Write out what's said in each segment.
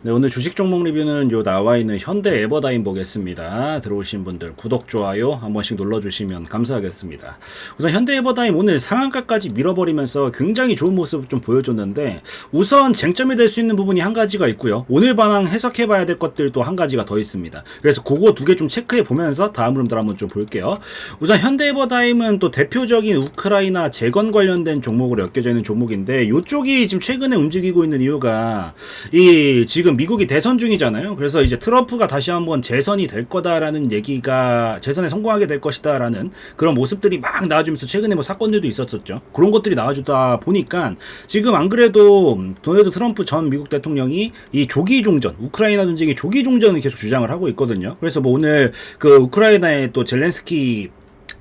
네, 오늘 주식 종목 리뷰는 요 나와 있는 현대 에버다임 보겠습니다. 들어오신 분들 구독, 좋아요 한 번씩 눌러주시면 감사하겠습니다. 우선 현대 에버다임 오늘 상한가까지 밀어버리면서 굉장히 좋은 모습 좀 보여줬는데 우선 쟁점이 될 수 있는 부분이 한 가지가 있고요. 오늘 반항 해석해봐야 될 것들도 한 가지가 더 있습니다. 그래서 그거 두 개 좀 체크해 보면서 다음 흐름들 한번 좀 볼게요. 우선 현대 에버다임은 또 대표적인 우크라이나 재건 관련된 종목으로 엮여져 있는 종목인데 이쪽이 지금 최근에 움직이고 있는 이유가 이 지금 미국이 대선 중이잖아요. 그래서 이제 트럼프가 다시 한번 재선이 될 거다라는 얘기가 재선에 성공하게 될 것이다라는 그런 모습들이 막 나와주면서 최근에 뭐 사건들도 있었었죠. 그런 것들이 나와주다 보니까 지금 안 그래도 도널드 트럼프 전 미국 대통령이 이 조기 종전, 우크라이나 전쟁의 조기 종전을 계속 주장을 하고 있거든요. 그래서 뭐 오늘 그 우크라이나의 또 젤렌스키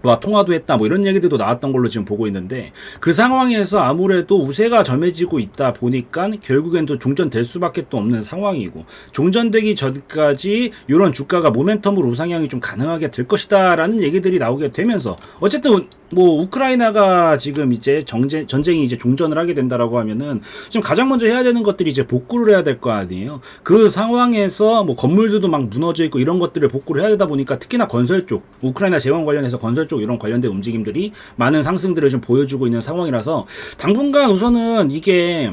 와 통화도 했다 뭐 이런 얘기들도 나왔던 걸로 지금 보고 있는데 그 상황에서 아무래도 우세가 점해지고 있다 보니까 결국엔 또 종전될 수밖에 또 없는 상황이고 종전되기 전까지 이런 주가가 모멘텀으로 우상향이 좀 가능하게 될 것이다라는 얘기들이 나오게 되면서 어쨌든 뭐 우크라이나가 지금 이제 정제, 전쟁이 이제 종전을 하게 된다라고 하면은 지금 가장 먼저 해야 되는 것들이 이제 복구를 해야 될 거 아니에요. 그 상황에서 뭐 건물들도 막 무너져 있고 이런 것들을 복구를 해야 되다 보니까 특히나 건설 쪽 우크라이나 재원 관련해서 건설 쪽 이런 관련된 움직임들이 많은 상승들을 좀 보여주고 있는 상황이라서 당분간 우선은 이게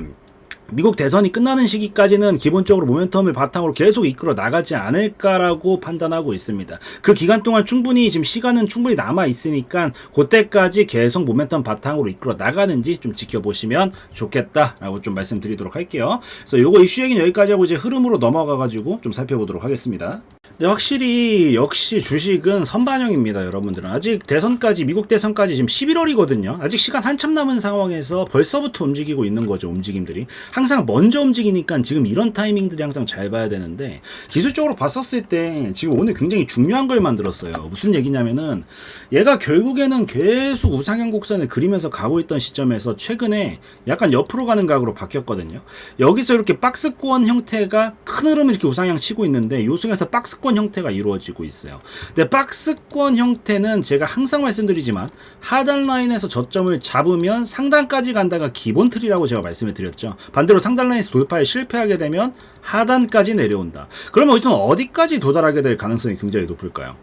미국 대선이 끝나는 시기까지는 기본적으로 모멘텀을 바탕으로 계속 이끌어 나가지 않을까라고 판단하고 있습니다. 그 기간 동안 충분히 지금 시간은 충분히 남아 있으니까 그때까지 계속 모멘텀 바탕으로 이끌어 나가는지 좀 지켜보시면 좋겠다라고 좀 말씀드리도록 할게요. 그래서 요거 이슈 얘기는 여기까지 하고 이제 흐름으로 넘어가 가지고 좀 살펴보도록 하겠습니다. 네, 확실히 역시 주식은 선반영입니다, 여러분들은. 아직 대선까지, 미국 대선까지 지금 11월이거든요. 아직 시간 한참 남은 상황에서 벌써부터 움직이고 있는 거죠, 움직임들이. 항상 먼저 움직이니까 지금 이런 타이밍들이 항상 잘 봐야 되는데, 기술적으로 봤었을 때 지금 오늘 굉장히 중요한 걸 만들었어요. 무슨 얘기냐면은, 얘가 결국에는 계속 우상향 곡선을 그리면서 가고 있던 시점에서 최근에 약간 옆으로 가는 각으로 바뀌었거든요. 여기서 이렇게 박스권 형태가 큰 흐름을 이렇게 우상향 치고 있는데, 요 속에서 박스 권 형태가 이루어지고 있어요. 근데 박스권 형태는 제가 항상 말씀드리지만 하단 라인에서 저점을 잡으면 상단까지 간다가 기본 틀이라고 제가 말씀을 드렸죠. 반대로 상단 라인에서 돌파에 실패하게 되면 하단까지 내려온다. 그러면 어디까지 도달하게 될 가능성이 굉장히 높을까요?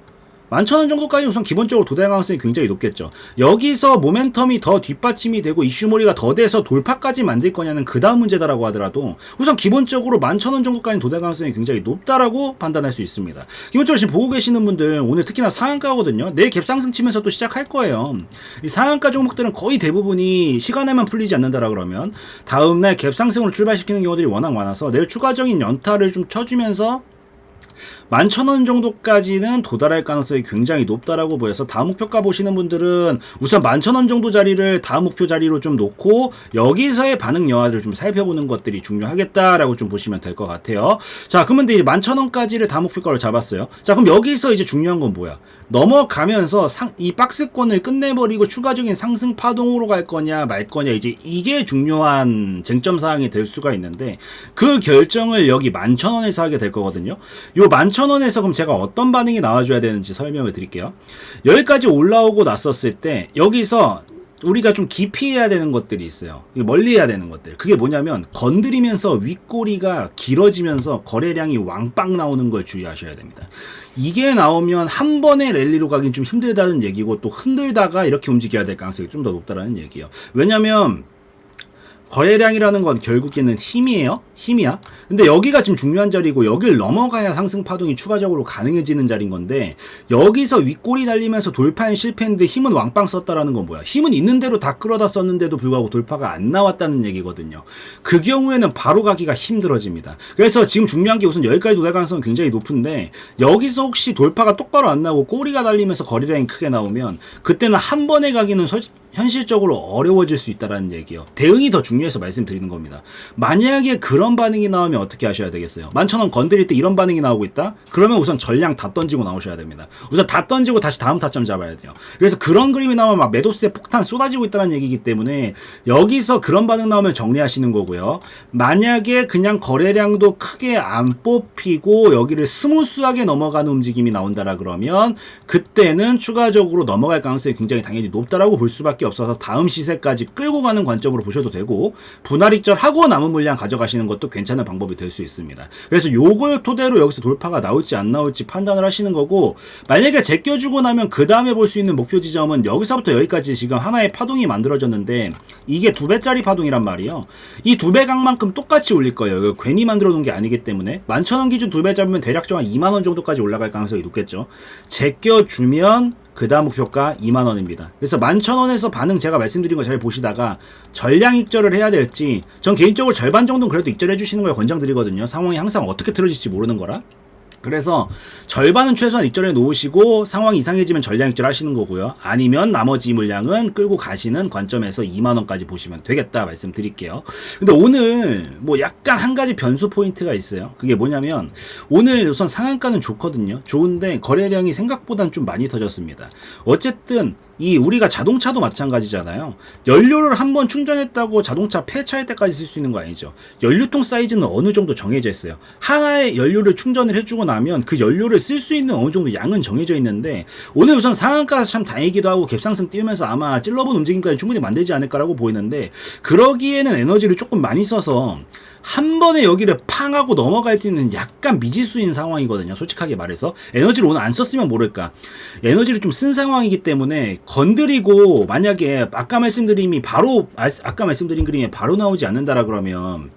만천원 정도까지 우선 기본적으로 도달 가능성이 굉장히 높겠죠. 여기서 모멘텀이 더 뒷받침이 되고 이슈몰이가 더 돼서 돌파까지 만들 거냐는 그 다음 문제다라고 하더라도 우선 기본적으로 만천원 정도까지 도달 가능성이 굉장히 높다라고 판단할 수 있습니다. 기본적으로 지금 보고 계시는 분들 오늘 특히나 상한가거든요. 내일 갭상승 치면서 또 시작할 거예요. 이 상한가 종목들은 거의 대부분이 시간에만 풀리지 않는다라 그러면 다음날 갭상승으로 출발시키는 경우들이 워낙 많아서 내일 추가적인 연타를 좀 쳐주면서 만천원 정도까지는 도달할 가능성이 굉장히 높다라고 보여서 다음 목표가 보시는 분들은 우선 만천원 정도 자리를 다음 목표 자리로 좀 놓고 여기서의 반응 여하를 좀 살펴보는 것들이 중요하겠다라고 좀 보시면 될 것 같아요. 자, 그러면 이제 만천원까지를 다음 목표가로 잡았어요. 자, 그럼 여기서 이제 중요한 건 뭐야? 넘어가면서 상, 이 박스권을 끝내버리고 추가적인 상승 파동으로 갈 거냐 말 거냐 이제 이게 중요한 쟁점 사항이 될 수가 있는데 그 결정을 여기 만천원에서 하게 될 거거든요. 요만 천원에서 그럼 제가 어떤 반응이 나와줘야 되는지 설명을 드릴게요. 여기까지 올라오고 났었을 때 여기서 우리가 좀 깊이 해야 되는 것들이 있어요. 멀리 해야 되는 것들. 그게 뭐냐면 건드리면서 윗꼬리가 길어지면서 거래량이 왕빵 나오는 걸 주의하셔야 됩니다. 이게 나오면 한 번에 랠리로 가긴 좀 힘들다는 얘기고 또 흔들다가 이렇게 움직여야 될 가능성이 좀 더 높다라는 얘기예요. 왜냐면 거래량이라는 건 결국에는 힘이에요. 힘이야. 근데 여기가 지금 중요한 자리고 여길 넘어가야 상승 파동이 추가적으로 가능해지는 자리인 건데 여기서 윗골이 달리면서 돌파엔 실패했는데 힘은 왕빵 썼다라는 건 뭐야? 힘은 있는 대로 다 끌어다 썼는데도 불구하고 돌파가 안 나왔다는 얘기거든요. 그 경우에는 바로 가기가 힘들어집니다. 그래서 지금 중요한 게 우선 여기까지 도달 가능성은 굉장히 높은데 여기서 혹시 돌파가 똑바로 안 나오고 꼬리가 달리면서 거래량이 크게 나오면 그때는 한 번에 가기는 솔직히 현실적으로 어려워질 수 있다라는 얘기예요. 대응이 더 중요해서 말씀드리는 겁니다. 만약에 그런 반응이 나오면 어떻게 하셔야 되겠어요? 만천원 건드릴 때 이런 반응이 나오고 있다? 그러면 우선 전량 다 던지고 나오셔야 됩니다. 우선 다 던지고 다시 다음 타점 잡아야 돼요. 그래서 그런 그림이 나오면 막 매도스의 폭탄 쏟아지고 있다는 얘기이기 때문에 여기서 그런 반응 나오면 정리하시는 거고요. 만약에 그냥 거래량도 크게 안 뽑히고 여기를 스무스하게 넘어가는 움직임이 나온다라 그러면 그때는 추가적으로 넘어갈 가능성이 굉장히 당연히 높다라고 볼 수밖에 수밖에 없어서 다음 시세까지 끌고 가는 관점으로 보셔도 되고 분할 익절 하고 남은 물량 가져가시는 것도 괜찮은 방법이 될 수 있습니다. 그래서 요걸 토대로 여기서 돌파가 나올지 안 나올지 판단을 하시는 거고 만약에 제껴주고 나면 그 다음에 볼 수 있는 목표 지점은 여기서부터 여기까지 지금 하나의 파동이 만들어졌는데 이게 두 배짜리 파동이란 말이에요. 이 두 배 강만큼 똑같이 올릴 거예요. 괜히 만들어 놓은 게 아니기 때문에 만천 원 기준 두 배 잡으면 대략 한 2만 원 정도까지 올라갈 가능성이 높겠죠. 제껴주면 그 다음 목표가 2만 원입니다. 그래서 11,000원에서 반응 제가 말씀드린 거 잘 보시다가 전량 익절을 해야 될지 전 개인적으로 절반 정도는 그래도 익절해 주시는 걸 권장드리거든요. 상황이 항상 어떻게 틀어질지 모르는 거라. 그래서 절반은 최소한 익절해 놓으시고 상황이 이상해지면 전량 익절 하시는 거고요. 아니면 나머지 물량은 끌고 가시는 관점에서 2만 원까지 보시면 되겠다 말씀드릴게요. 근데 오늘 뭐 약간 한 가지 변수 포인트가 있어요. 그게 뭐냐면 오늘 우선 상한가는 좋거든요. 좋은데 거래량이 생각보다는 좀 많이 터졌습니다. 어쨌든 이 우리가 자동차도 마찬가지잖아요. 연료를 한번 충전했다고 자동차 폐차할 때까지 쓸 수 있는 거 아니죠. 연료통 사이즈는 어느 정도 정해져 있어요. 하나의 연료를 충전을 해주고 나면 그 연료를 쓸 수 있는 어느 정도 양은 정해져 있는데 오늘 우선 상한가가 참 다행이기도 하고 갭상승 띄우면서 아마 찔러본 움직임까지 충분히 만들지 않을까라고 보이는데 그러기에는 에너지를 조금 많이 써서 한 번에 여기를 팡 하고 넘어갈지는 약간 미지수인 상황이거든요. 솔직하게 말해서 에너지를 오늘 안 썼으면 모를까. 에너지를 좀 쓴 상황이기 때문에 건드리고 만약에 아까 말씀드림이 바로 아, 아까 말씀드린 그림이 바로 나오지 않는다라 그러면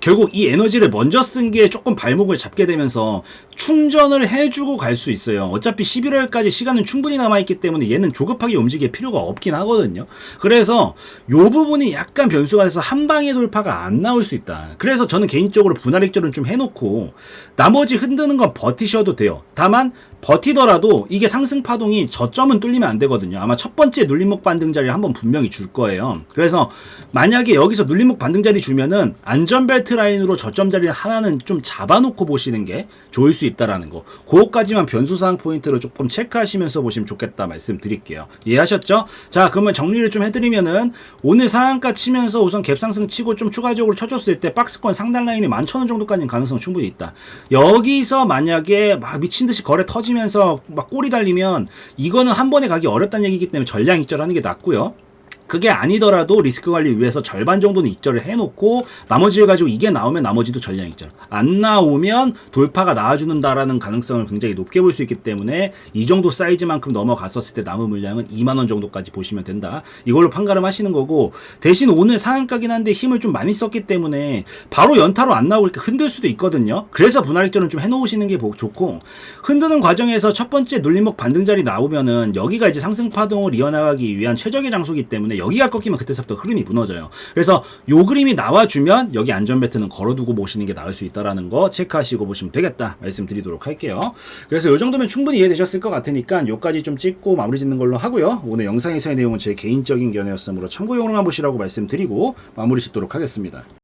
결국 이 에너지를 먼저 쓴 게 조금 발목을 잡게 되면서 충전을 해주고 갈 수 있어요. 어차피 11월까지 시간은 충분히 남아있기 때문에 얘는 조급하게 움직일 필요가 없긴 하거든요. 그래서 요 부분이 약간 변수가 돼서 한 방에 돌파가 안 나올 수 있다. 그래서 저는 개인적으로 분할 익절은 좀 해놓고 나머지 흔드는 건 버티셔도 돼요. 다만 버티더라도 이게 상승 파동이 저점은 뚫리면 안 되거든요. 아마 첫 번째 눌림목 반등 자리를 한번 분명히 줄 거예요. 그래서 만약에 여기서 눌림목 반등 자리 주면은 안전벨트 라인으로 저점 자리 하나는 좀 잡아놓고 보시는 게 좋을 수 있다라는 거. 그것까지만 변수사항 포인트를 조금 체크하시면서 보시면 좋겠다 말씀드릴게요. 이해하셨죠? 자, 그러면 정리를 좀 해드리면은 오늘 상한가 치면서 우선 갭상승 치고 좀 추가적으로 쳐줬을 때 박스권 상단 라인이 11,000원 정도까지는 가능성 충분히 있다. 여기서 만약에 막 미친 듯이 거래 터지 면서 막 꼬리 달리면 이거는 한 번에 가기 어렵다는 얘기이기 때문에 전량 익절하는 게 낫고요. 그게 아니더라도 리스크 관리 위해서 절반 정도는 익절을 해놓고 나머지를 가지고 이게 나오면 나머지도 전량 익절. 안 나오면 돌파가 나와주는다라는 가능성을 굉장히 높게 볼 수 있기 때문에 이 정도 사이즈만큼 넘어갔었을 때 남은 물량은 2만 원 정도까지 보시면 된다. 이걸로 판가름 하시는 거고 대신 오늘 상한가긴 한데 힘을 좀 많이 썼기 때문에 바로 연타로 안 나오니까 흔들 수도 있거든요. 그래서 분할 익절은 좀 해놓으시는 게 좋고 흔드는 과정에서 첫 번째 눌림목 반등 자리 나오면은 여기가 이제 상승 파동을 이어나가기 위한 최적의 장소기 때문에 여기가 꺾이면 그때서부터 흐름이 무너져요. 그래서 요 그림이 나와주면 여기 안전벨트는 걸어두고 보시는 게 나을 수 있다라는 거 체크하시고 보시면 되겠다 말씀드리도록 할게요. 그래서 요 정도면 충분히 이해되셨을 것 같으니까 요까지 좀 찍고 마무리 짓는 걸로 하고요. 오늘 영상에서의 내용은 제 개인적인 견해였으므로 참고용으로만 보시라고 말씀드리고 마무리 짓도록 하겠습니다.